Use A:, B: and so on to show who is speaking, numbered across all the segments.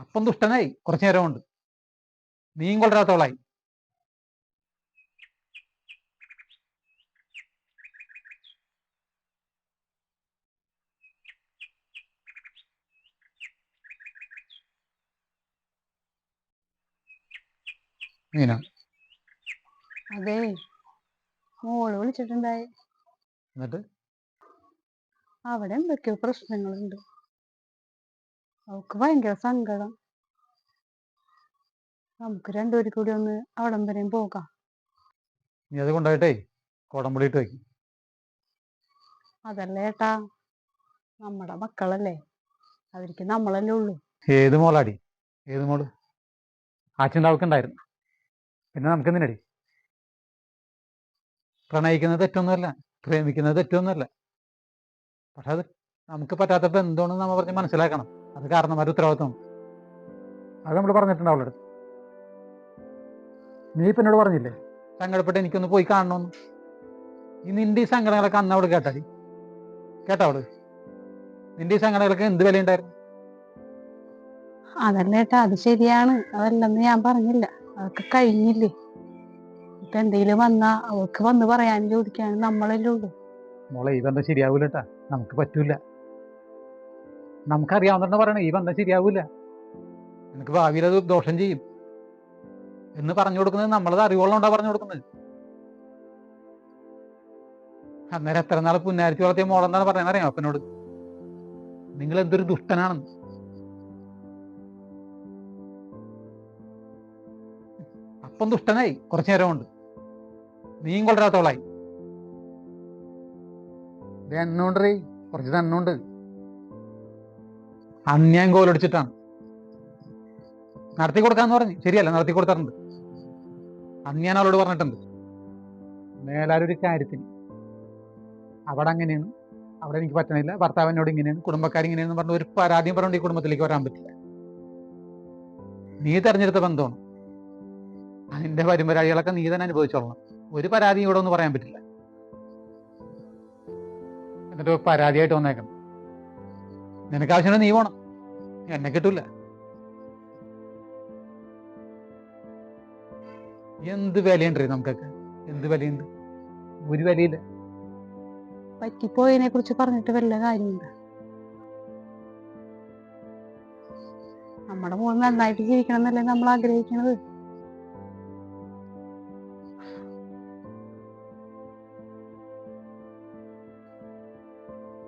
A: അപ്പം ദുഷ്ടനായി കുറച്ചു നേരം കൊണ്ട് നീയും കൊള്ളരാത്തോളായി. മീന.
B: അതെ. മോൾ വിളിച്ചിട്ടുണ്ടായി.
A: എന്നിട്ട്?
B: അവിടെ എന്തൊക്കെയോ പ്രശ്നങ്ങളുണ്ട്. അവക്ക് ഭയങ്കര സങ്കടം. നമുക്ക് രണ്ടുപേരും കൂടി ഒന്ന് അവിടം വരെയും പോകാം.
A: നീ അത് വയ്ക്കും
B: അതല്ലേ ഏട്ടാ? നമ്മുടെ മക്കളല്ലേ? അവർക്ക് നമ്മളല്ലേ ഉള്ളൂ.
A: ഏത് മോളാടി? ഏത് മോൾ? ആച്ചിന്റെ അവൾക്കുണ്ടായിരുന്നു പിന്നെ നമുക്ക് എന്തിനടി? പ്രണയിക്കുന്നത് തെറ്റൊന്നുമല്ല പ്രേമിക്കുന്നത് തെറ്റൊന്നുമല്ല. പക്ഷെ അത് നമുക്ക് പറ്റാത്ത ബന്ധമാണെന്ന് നമ്മൾ പറഞ്ഞ് മനസ്സിലാക്കണം. അത് കാരണം ഒരു ഉത്തരവാദിത്വം. അത് നമ്മൾ പറഞ്ഞിട്ടുണ്ട് അവളുടെ അടുത്ത്. നീ ഇപ്പം എന്നോട് പറഞ്ഞില്ലേ? സങ്കടപ്പെട്ട് എനിക്കൊന്ന് പോയി കാണണമെന്ന് ഈ നിന്റെ ഈ സങ്കടങ്ങളൊക്കെ അന്ന് അവൾ കേട്ടാടി കേട്ടോ അവൾ? നിന്റെ ഈ സങ്കടങ്ങളൊക്കെ എന്ത് വിലയുണ്ടായിരുന്നു?
B: അതല്ല ഏട്ടാ അത് ശരിയാണ്. അതല്ലെന്ന് ഞാൻ പറഞ്ഞില്ല. അതൊക്കെ കഴിഞ്ഞില്ലേ? ഇപ്പൊ എന്തെങ്കിലും വന്നാ അവൾക്ക് വന്ന് പറയാനും ചോദിക്കാനും നമ്മളല്ലേ ഉള്ളൂ.
A: മോളെ ഈ ബന്ധം ശരിയാവൂല നമുക്ക് പറ്റൂല. നമുക്കറിയാവുന്ന പറയണേ ഈ ബന്ധം ശരിയാവൂല. നിനക്ക് ഭാവിയിൽ അത് ദോഷം ചെയ്യും. എന്ന് പറഞ്ഞു കൊടുക്കുന്നത് നമ്മളത് അറിവുള്ളതുകൊണ്ടാ പറഞ്ഞു കൊടുക്കുന്നത്. അന്നേരം എത്ര നാൾ പുന്നാരിച്ച് വളർത്തിയ മോളെന്താണ് പറയുന്നത് അറിയാം അപ്പനോട്? നിങ്ങൾ എന്തൊരു ദുഷ്ടനാണെന്ന്. അപ്പം ദുഷ്ടനായി. കുറച്ചു നേരം കൊണ്ട് നീയും കൊള്ളരാത്തോളായി എണ്ണുണ്ട് കുറച്ച് എണ്ണുണ്ട് ഞാൻ കോലടിച്ചിട്ടാണ് നടത്തി കൊടുക്കാന്ന് പറഞ്ഞു. ശരിയല്ല നടത്തി കൊടുത്തിട്ടുണ്ട് അന്ന് ഞാൻ അവളോട് പറഞ്ഞിട്ടുണ്ട്. മേലാരൊരു കാര്യത്തിന്. അവിടെ അങ്ങനെയാണ് അവിടെ എനിക്ക് പറ്റണില്ല. ഭർത്താവിനോട് ഇങ്ങനെയാണ്. കുടുംബക്കാർ ഇങ്ങനെയാണ് പറഞ്ഞ ഒരു പരാതിയും പറഞ്ഞുകൊണ്ട് ഈ കുടുംബത്തിലേക്ക് വരാൻ പറ്റില്ല. നീ തെരഞ്ഞെടുത്ത ബന്ധമാണ്. അതിന്റെ വരുമ്പരാഴികളൊക്കെ നീ തന്നെ അനുഭവിച്ചോളണം. ഒരു പരാതിയും ഇവിടെ ഒന്നും പറയാൻ പറ്റില്ല. എന്നിട്ട് പരാതിയായിട്ട് വന്നേക്കണം. നിനക്ക് ആവശ്യമുണ്ടെങ്കിൽ നീ പോണം. എന്നെ കിട്ടൂല. എന്ത് വിലയുണ്ട് നമുക്കൊക്കെ? എന്ത് വിലയുണ്ട്? ഒരു വിലയില്ല.
B: പറ്റിപ്പോയതിനെ കുറിച്ച് പറഞ്ഞിട്ട് വല്ല കാര്യമുണ്ട്? നമ്മുടെ മോൾ നന്നായിട്ട് ജീവിക്കണം എന്നല്ലേ നമ്മൾ ആഗ്രഹിക്കണത്.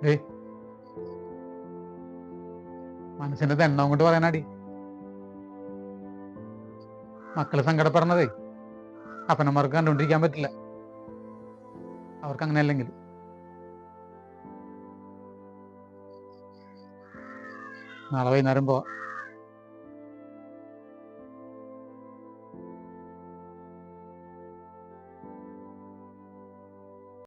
B: ആഗ്രഹിക്കുന്നത്
A: മനസ്സിന്റെ തെണ്ണം കൊണ്ട് പറയാനാടി. മക്കൾ സങ്കടപ്പെടണതേ. അപ്പനന്മാർക്ക് കണ്ടുകൊണ്ടിരിക്കാൻ പറ്റില്ല. അവർക്ക് അങ്ങനെ അല്ലെങ്കിൽ നാളെ വൈകുന്നേരം പോവാം.